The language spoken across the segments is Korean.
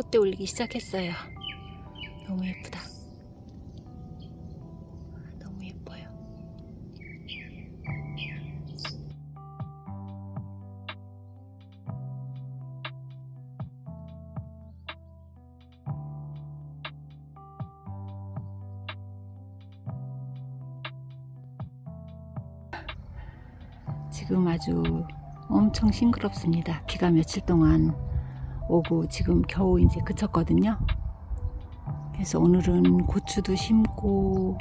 꽃대 올리기 시작했어요. 너무 예쁘다. 너무 예뻐요. 지금 아주 엄청 싱그럽습니다. 비가 며칠 동안 오고 지금 겨우 이제 그쳤거든요. 그래서 오늘은 고추도 심고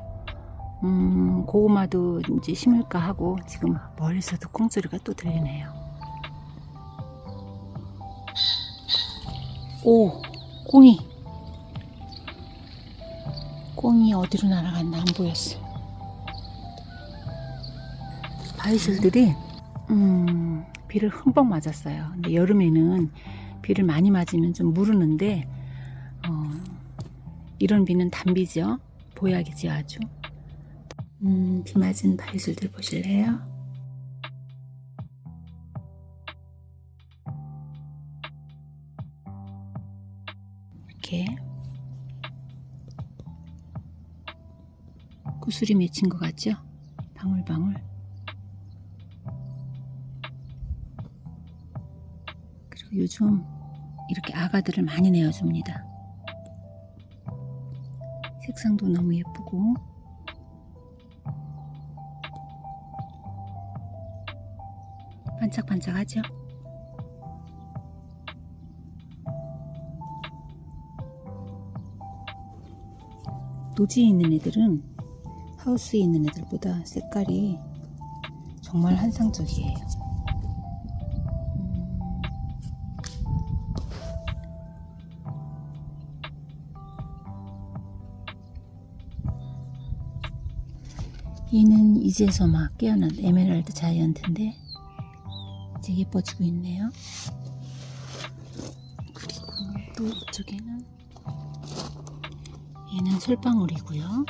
음, 고구마도 이제 심을까 하고 지금 멀리서도 콩소리가 또 들리네요. 오, 꽁이. 꽁이 어디로 날아갔나 안 보였어. 바이슬들이 음, 비를 흠뻑 맞았어요. 근데 여름에는 비를 많이 맞으면 좀 무르는데 어, 이런 비는 단비죠. 보약이지 아주. 음, 비 맞은 바이슬들 보실래요? 이렇게 구슬이 맺힌 것 같죠? 방울방울. 요즘 이렇게 아가들을 많이 내어줍니다. 색상도 너무 예쁘고 반짝반짝하죠? 노지에 있는 애들은 하우스에 있는 애들보다 색깔이 정말 한상적이에요. 얘는 이제서 막 깨어난 에메랄드 자이언트인데 이제 예뻐지고 있네요. 그리고 또 이쪽에는 얘는 솔방울이고요.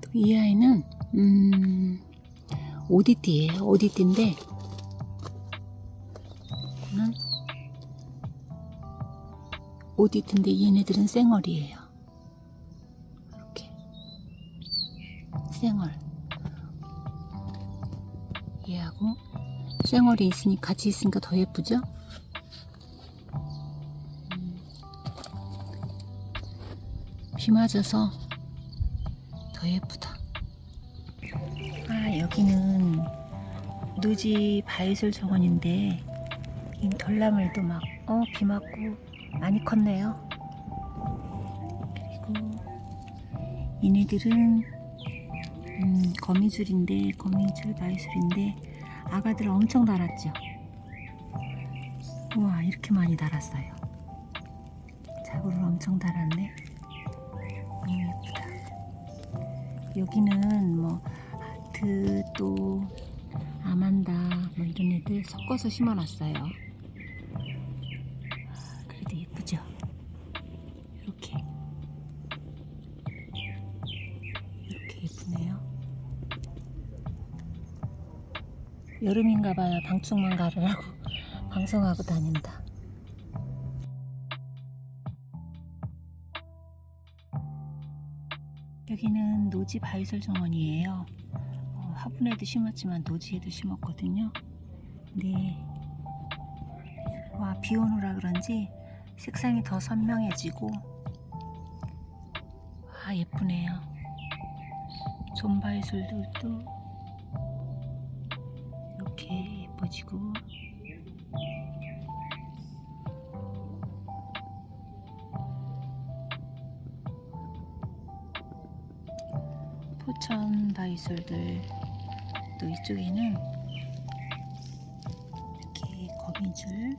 또 이 아이는 음, 오디띠예요. 오디띠인데 오디띠인데 얘네들은 쌩얼이에요. 쌩얼 얘하고 쌩얼이 있으니 같이 있으니까 더 예쁘죠? 음. 비 맞아서 더 예쁘다. 아 여기는 누지 바이솔 정원인데 이 덜나물도 막 어 비 맞고 많이 컸네요. 그리고 얘네들은 음, 거미줄인데 거미줄 바이술인데 아가들 엄청 달았죠. 우와 이렇게 많이 달았어요. 자구를 엄청 달았네. 너무 예쁘다. 여기는 뭐 하트 또 아만다 뭐 이런 애들 섞어서 심어놨어요. 여름인가봐요. 방충망 가르라고 방송하고 다닌다. 여기는 노지 바이솔 정원이에요. 어, 화분에도 심었지만 노지에도 심었거든요. 네. 와, 비 오느라 그런지 색상이 더 선명해지고, 와, 예쁘네요. 존바이솔들도 이렇게 예뻐지고, 포천 바이솔들. 또 이쪽에는 이렇게 거미줄.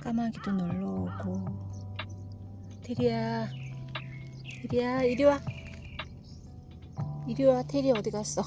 까마귀도 놀러 오고 테리야. 테리야 이리 와. 이리 와. 테리 어디 갔어